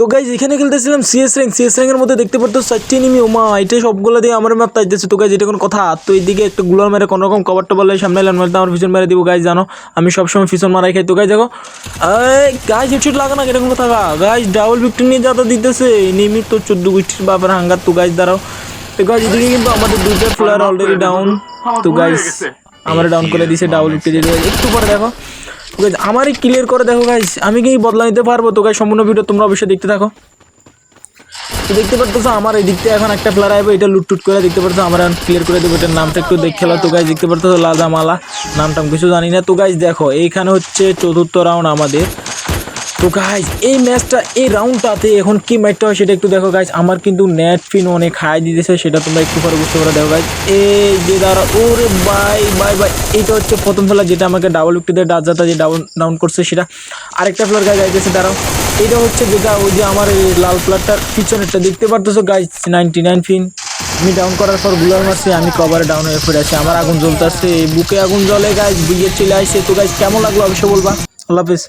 তো গাইজ এখানে খেলতেছিলাম CS rank CS র্যাঙ্কের মধ্যে দেখতে পারতো চারটি নিমি ওমা এটা সবগুলো দিয়ে আমার মাপ তাইতেছে। তো গাইজ এটা কোনো কথা। তো এইদিকে একটা গুলার মেরে কোনো রকম কভারটা বললে সামনে এলাম মারতে আমার পিছন মেরে দিব। গাইজ জানো আমি সবসময় পিছন মারাই খাই। তো গাইজ দেখো গাইজ হেডশট লাগা না? এটা কোনো কথা গাইজ ডাবল ভিক্টর নিয়ে যাতা দিতেছে। নিমি তো চোদ্দ গোষ্ঠীর বাবার হাঙ্গার। তো গাইজ দাঁড়াও। তো গাইজ এদিকে কিন্তু আমাদের দুইটা প্লেয়ার অলরেডি ডাউন তো গাইজ আমার ডাউন করে দিছে ডাবল ভিক্টর দিয়ে। একটু পরে দেখো। গাইজ আমারই ক্লিয়ার করে দেখো গাইজ আমি কি বদলা নিতে পারব? তো গাই সম্পূর্ণ ভিডিও তোমরা অবশ্যই দেখতে থাকো। তো দেখতে পারতো আমার এই দিক থেকে এখন একটা প্লেয়ার আসবে এটা লুটটুট করে দেখতে পারতো আমরা ক্লিয়ার করে দেবো, এটার নামটা একটু দেখে খেলা। তো গাইজ দেখতে পারতো লাজামালা, নামটা কিছু জানি না। তো গাইজ দেখো, এইখানে হচ্ছে চতুর্থ রাউন্ড আমাদের। তো গাইজ এই ম্যাচটা এই রাউন্ডটাতে এখন কি ম্যাচটা হয় সেটা একটু দেখো গাইজ আমার কিন্তু নেট ফিন অনেক হাই দিতেছে, সেটা তোমরা একটু পরে বুঝতে পারো। দেখো গাইজ এই যে দাঁড়া ওরে বাই বাই বাই এইটা হচ্ছে প্রথম ফেলা যেটা আমাকে ডাবল উক্তি দিয়ে ডাজাতা যে ডাউন ডাউন করছে সেটা। আরেকটা ফ্লোর গাইজ আইতেছে, দাঁড়াও এটা হচ্ছে যেটা ওই যে আমার এই লাল ফ্লারটার পিছনেরটা, দেখতে পারতেছো গাইজ নাইনটি নাইন ফিন আমি ডাউন করার পরগুলার মারছি, আমি কভারে ডাউন হয়ে ফিরে আছি, আমার আগুন জ্বলতেছে বুকে আগুন জ্বলে গাইজ বুঝিয়ে চলে আসছে তো গাইজ কেমন লাগল অবশ্যই বলবা। আল্লাহ হাফিজ।